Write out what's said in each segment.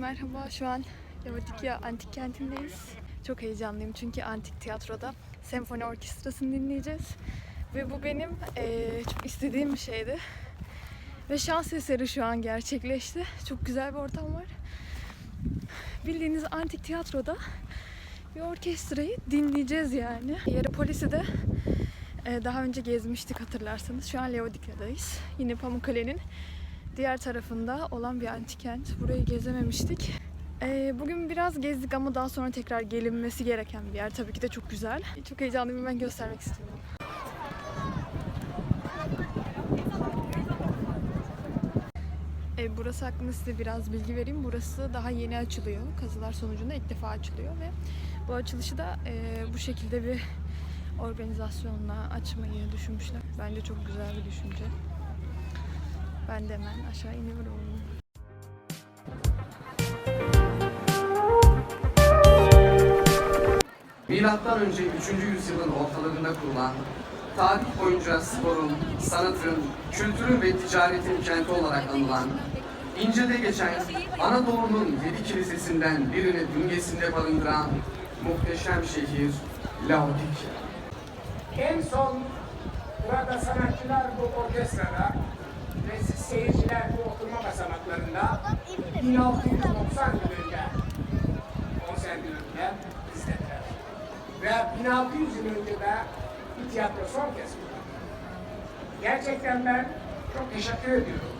Merhaba. Şu an Laodikya Antik Kenti'ndeyiz. Çok heyecanlıyım çünkü Antik Tiyatro'da senfoni orkestrasını dinleyeceğiz. Ve bu benim eee, çok istediğim bir şeydi. Ve şans eseri şu an gerçekleşti. Çok güzel bir ortam var. Bildiğiniz Antik Tiyatro'da bir orkestrayı dinleyeceğiz yani. Yarıpolis'i de eee, daha önce gezmiştik hatırlarsanız. Şu an Laodikya'dayız. Yine Pamukkale'nin diğer tarafında olan bir antik kent. Burayı gezememiştik. Ee, bugün biraz gezdik ama daha sonra tekrar gelinmesi gereken bir yer. Tabii ki de çok güzel. Çok heyecanlıyım ben göstermek istiyorum. Ee, burası hakkında size biraz bilgi vereyim. Burası daha yeni açılıyor. Kazılar sonucunda ilk defa açılıyor ve bu açılışı da e, bu şekilde bir organizasyonla açmayı düşünmüşler. Bence çok güzel bir düşünce. Ben de hemen aşağı iniyorum. Milattan önce 3. yüzyılın ortalarında kurulan, tarih boyunca sporun, sanatın, kültürün ve ticaretin kenti olarak anılan, İnce'de geçen Anadolu'nun yedi kilisesinden birini bünyesinde barındıran muhteşem şehir Laodikya. En son burada sanatçılar bu orkestrada ve siz seyirciler bu oturma basamaklarında 1690 yıl önce konser gününde izlediler. Ve 1600 yıl önce de bir tiyatro son kez. Gerçekten ben çok teşekkür ediyorum.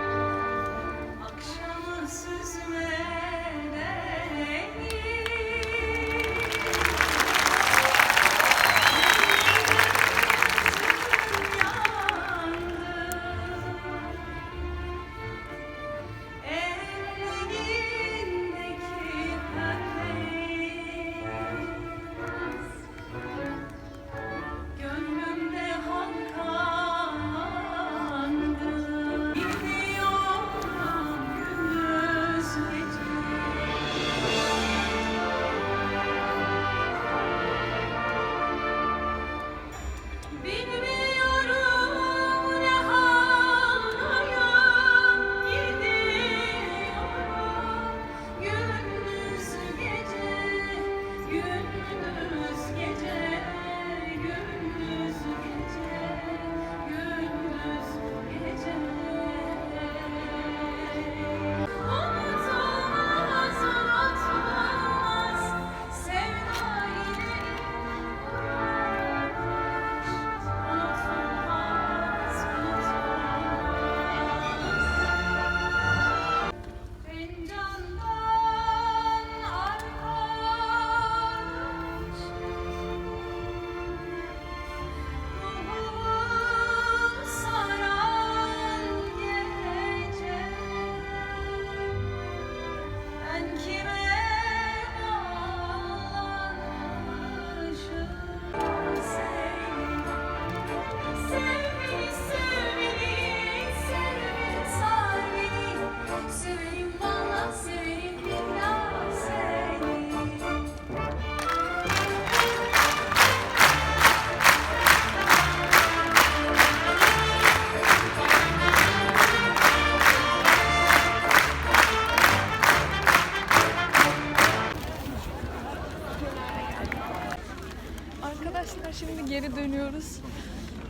arkadaşlar şimdi geri dönüyoruz.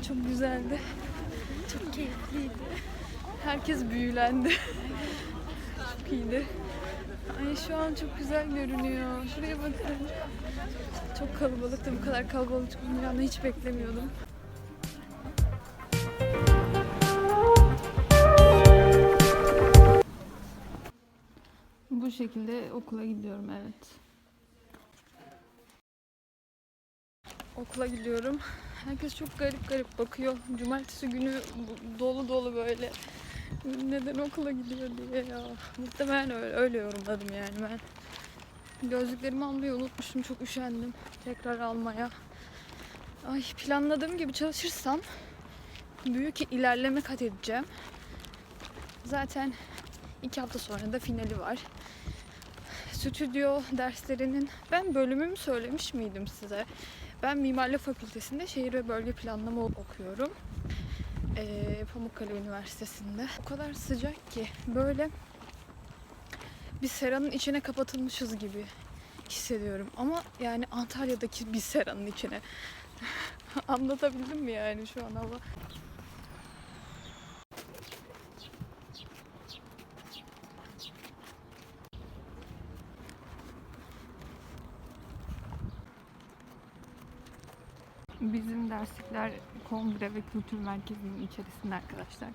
Çok güzeldi. Çok keyifliydi. Herkes büyülendi. çok iyiydi. Ay şu an çok güzel görünüyor. Şuraya bakın. Çok kalabalıktı. Bu kadar kalabalık olacağını hiç beklemiyordum. Bu şekilde okula gidiyorum evet. Okula gidiyorum. Herkes çok garip garip bakıyor. Cumartesi günü dolu dolu böyle. Neden okula gidiyor diye ya. Muhtemelen öyle, öyle yorumladım yani ben. Gözlüklerimi almayı unutmuşum. Çok üşendim. Tekrar almaya. Ay planladığım gibi çalışırsam büyük ilerleme kat edeceğim. Zaten iki hafta sonra da finali var. Stüdyo derslerinin ben bölümümü söylemiş miydim size? Ben Mimarlık Fakültesi'nde şehir ve bölge planlama okuyorum. Ee, Pamukkale Üniversitesi'nde. O kadar sıcak ki böyle bir seranın içine kapatılmışız gibi hissediyorum. Ama yani Antalya'daki bir seranın içine. Anlatabildim mi yani şu an hava? Bizim derslikler kongre ve kültür merkezinin içerisinde arkadaşlar.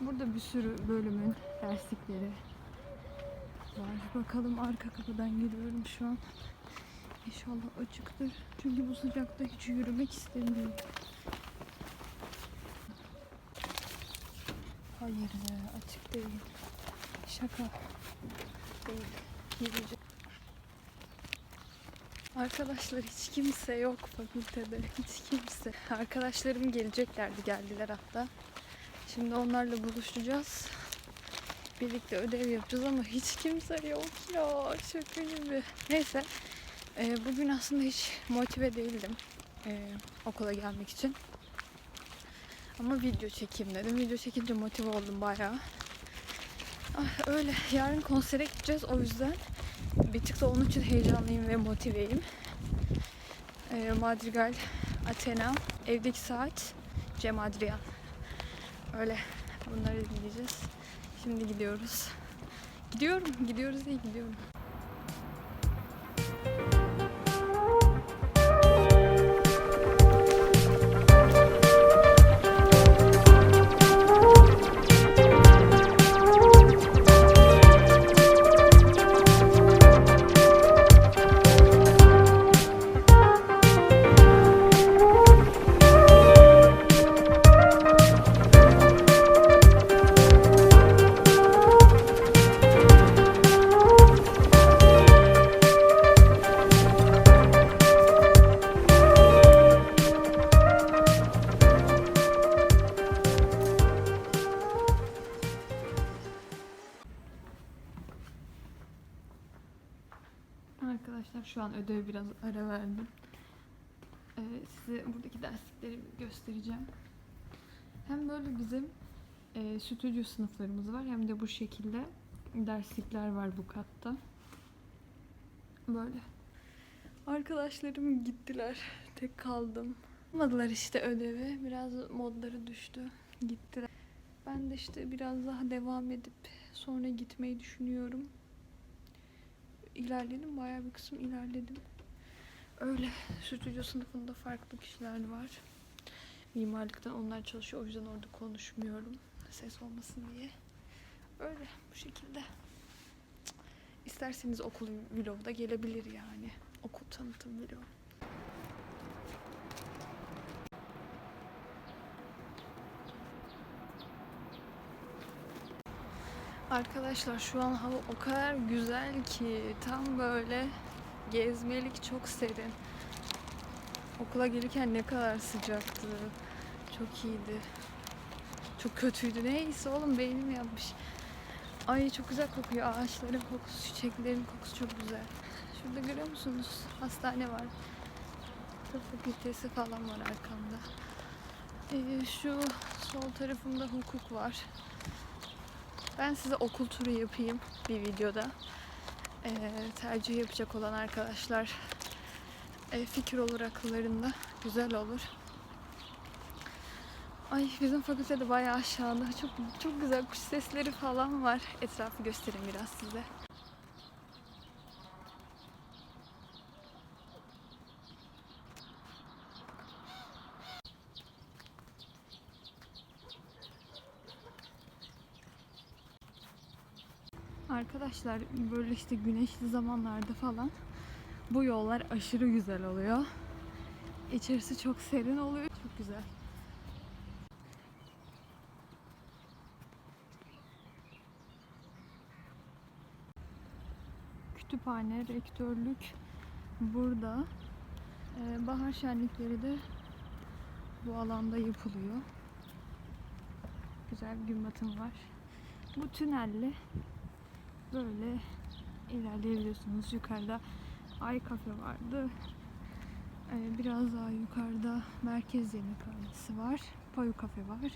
Burada bir sürü bölümün derslikleri var. Bakalım arka kapıdan giriyorum şu an. İnşallah açıktır. Çünkü bu sıcakta hiç yürümek istemiyorum. Hayır be açık değil. Şaka. Değil. Gireceğim. Arkadaşlar hiç kimse yok fakültede. Hiç kimse. Arkadaşlarım geleceklerdi geldiler hatta. Şimdi onlarla buluşacağız. Birlikte ödev yapacağız ama hiç kimse yok ya. Şaka gibi. Neyse. e, bugün aslında hiç motive değildim. e, okula gelmek için. Ama video çekeyim dedim. Video çekince motive oldum bayağı. Ah, öyle. Yarın konsere gideceğiz o yüzden. Bir tık da onun için heyecanlıyım ve motiveyim. Ee, Madrigal, Athena, Evdeki Saat, Cem Adrian. Öyle bunları dinleyeceğiz. Şimdi gidiyoruz. Gidiyorum, gidiyoruz değil gidiyorum. Ödev biraz ara verdim. Ee, size buradaki derslikleri göstereceğim. Hem böyle bizim e, stüdyo sınıflarımız var hem de bu şekilde derslikler var bu katta. Böyle. Arkadaşlarım gittiler. Tek kaldım. Yapmadılar işte ödevi. Biraz modları düştü. Gittiler. Ben de işte biraz daha devam edip sonra gitmeyi düşünüyorum ilerledim. Bayağı bir kısım ilerledim. Öyle. Stüdyo sınıfında farklı kişiler var. Mimarlıktan onlar çalışıyor. O yüzden orada konuşmuyorum. Ses olmasın diye. Öyle. Bu şekilde. İsterseniz okul vlogda gelebilir yani. Okul tanıtım vlogu. Arkadaşlar şu an hava o kadar güzel ki tam böyle gezmelik çok serin. Okula gelirken ne kadar sıcaktı. Çok iyiydi. Çok kötüydü. Neyse oğlum beynim yapmış. Ay çok güzel kokuyor. Ağaçların kokusu, çiçeklerin kokusu çok güzel. Şurada görüyor musunuz? Hastane var. Tıp fakültesi falan var arkamda. Ee, şu sol tarafımda hukuk var. Ben size okul turu yapayım bir videoda. Ee, tercih yapacak olan arkadaşlar e, fikir olur akıllarında güzel olur. Ay bizim fakültede bayağı aşağıda. Çok çok güzel kuş sesleri falan var. Etrafı göstereyim biraz size. Arkadaşlar böyle işte güneşli zamanlarda falan bu yollar aşırı güzel oluyor. İçerisi çok serin oluyor. Çok güzel. Kütüphane, rektörlük burada. Ee, bahar şenlikleri de bu alanda yapılıyor. Güzel bir gün batımı var. Bu tünelle böyle ilerleyebiliyorsunuz. Yukarıda Ay Kafe vardı. Ee, biraz daha yukarıda Merkez Yemekhanesi var. Payu Kafe var.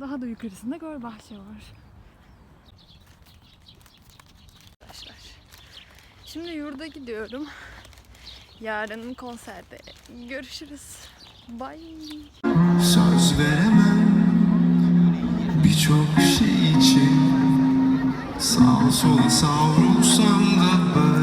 Daha da yukarısında Gölbahçe var. Arkadaşlar. Şimdi yurda gidiyorum. Yarın konserde görüşürüz. Bye. Söz veremem birçok şey Sağa sola savrulsam da böyle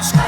Scott.